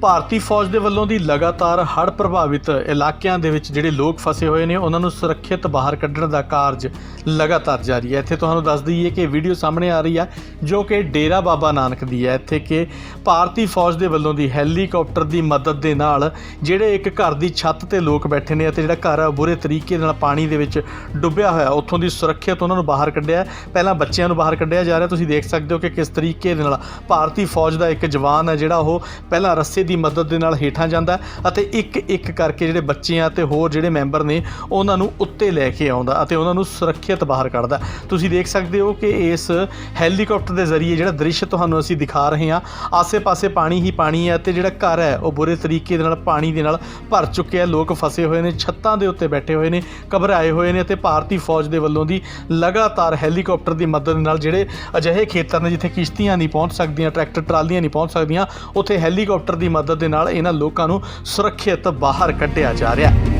ਭਾਰਤੀ ਫੌਜ ਦੇ ਵੱਲੋਂ ਦੀ ਲਗਾਤਾਰ ਹੜ੍ਹ ਪ੍ਰਭਾਵਿਤ ਇਲਾਕਿਆਂ ਦੇ ਵਿੱਚ ਜਿਹੜੇ ਲੋਕ ਫਸੇ ਹੋਏ ਨੇ, ਉਹਨਾਂ ਨੂੰ ਸੁਰੱਖਿਅਤ ਬਾਹਰ ਕੱਢਣ ਦਾ ਕਾਰਜ ਲਗਾਤਾਰ ਜਾਰੀ ਹੈ। ਇੱਥੇ ਤੁਹਾਨੂੰ ਦੱਸ ਦਈਏ ਕਿ ਵੀਡੀਓ ਸਾਹਮਣੇ ਆ ਰਹੀ ਹੈ, ਜੋ ਕਿ ਡੇਰਾ ਬਾਬਾ ਨਾਨਕ ਦੀ ਹੈ। ਇੱਥੇ ਕਿ ਭਾਰਤੀ ਫੌਜ ਦੇ ਵੱਲੋਂ ਦੀ ਹੈਲੀਕਾਪਟਰ ਦੀ ਮਦਦ ਦੇ ਨਾਲ ਜਿਹੜੇ ਇੱਕ ਘਰ ਦੀ ਛੱਤ ਤੇ ਲੋਕ ਬੈਠੇ ਨੇ ਅਤੇ ਜਿਹੜਾ ਘਰ ਆ, ਉਹ ਬੁਰੇ ਤਰੀਕੇ ਨਾਲ ਪਾਣੀ ਦੇ ਵਿੱਚ ਡੁੱਬਿਆ ਹੋਇਆ, ਉੱਥੋਂ ਦੀ ਸੁਰੱਖਿਅਤ ਉਹਨਾਂ ਨੂੰ ਬਾਹਰ ਕੱਢਿਆ। ਪਹਿਲਾਂ ਬੱਚਿਆਂ ਨੂੰ ਬਾਹਰ ਕੱਢਿਆ ਜਾ ਰਿਹਾ। ਤੁਸੀਂ ਦੇਖ ਸਕਦੇ ਹੋ ਕਿ ਕਿਸ ਤਰੀਕੇ ਦੇ ਨਾਲ ਭਾਰਤੀ ਫੌਜ ਦਾ ਇੱਕ ਜਵਾਨ ਹੈ, ਜਿਹੜਾ ਉਹ ਪਹਿਲਾਂ ਰੱਸੇ ਦੀ ਮਦਦ ਦੇ ਨਾਲ ਹੇਠਾਂ ਜਾਂਦਾ ਅਤੇ ਇੱਕ ਇੱਕ ਕਰਕੇ ਜਿਹੜੇ ਬੱਚੇ ਆ ਤੇ ਹੋਰ ਜਿਹੜੇ ਮੈਂਬਰ ਨੇ, ਉਹਨਾਂ ਨੂੰ ਉੱਤੇ ਲੈ ਕੇ ਆਉਂਦਾ ਅਤੇ ਉਹਨਾਂ ਨੂੰ ਸੁਰੱਖਿਅਤ ਬਾਹਰ ਕੱਢਦਾ ਤੁਸੀਂ ਦੇਖ ਸਕਦੇ ਹੋ ਕਿ ਇਸ ਹੈਲੀਕਾਪਟਰ ਦੇ ਜ਼ਰੀਏ ਜਿਹੜਾ ਦ੍ਰਿਸ਼ ਤੁਹਾਨੂੰ ਅਸੀਂ ਦਿਖਾ ਰਹੇ ਹਾਂ, ਆਸੇ-ਪਾਸੇ ਪਾਣੀ ਹੀ ਪਾਣੀ ਹੈ ਤੇ ਜਿਹੜਾ ਘਰ ਹੈ, ਉਹ ਬੁਰੇ ਤਰੀਕੇ ਦੇ ਨਾਲ ਪਾਣੀ ਦੇ ਨਾਲ ਭਰ ਚੁੱਕਿਆ ਲੋਕ ਫਸੇ ਹੋਏ ਨੇ, ਛੱਤਾਂ ਦੇ ਉੱਤੇ ਬੈਠੇ ਹੋਏ ਨੇ, ਘਬਰਾਏ ਹੋਏ ਨੇ ਤੇ ਭਾਰਤੀ ਫੌਜ ਦੇ ਵੱਲੋਂ ਦੀ ਲਗਾਤਾਰ ਹੈਲੀਕਾਪਟਰ ਦੀ ਮਦਦ ਨਾਲ ਜਿਹੜੇ ਅਜਿਹੇ ਖੇਤਰ ਨੇ ਜਿੱਥੇ ਕਿਸ਼ਤੀਆਂ ਨਹੀਂ ਪਹੁੰਚ ਸਕਦੀਆਂ, ਟਰੈਕਟਰ ਟਰਾਲੀਆਂ ਨਹੀਂ ਪਹੁੰਚ ਸਕਦੀਆਂ, ਉੱਥੇ ਹੈਲੀਕਾਪਟਰ ਦੀ ਮਦਦ ਦੇ ਨਾਲ ਇਹਨਾਂ ਲੋਕਾਂ ਨੂੰ ਸੁਰੱਖਿਅਤ ਬਾਹਰ ਕੱਢਿਆ ਜਾ ਰਿਹਾ ਹੈ।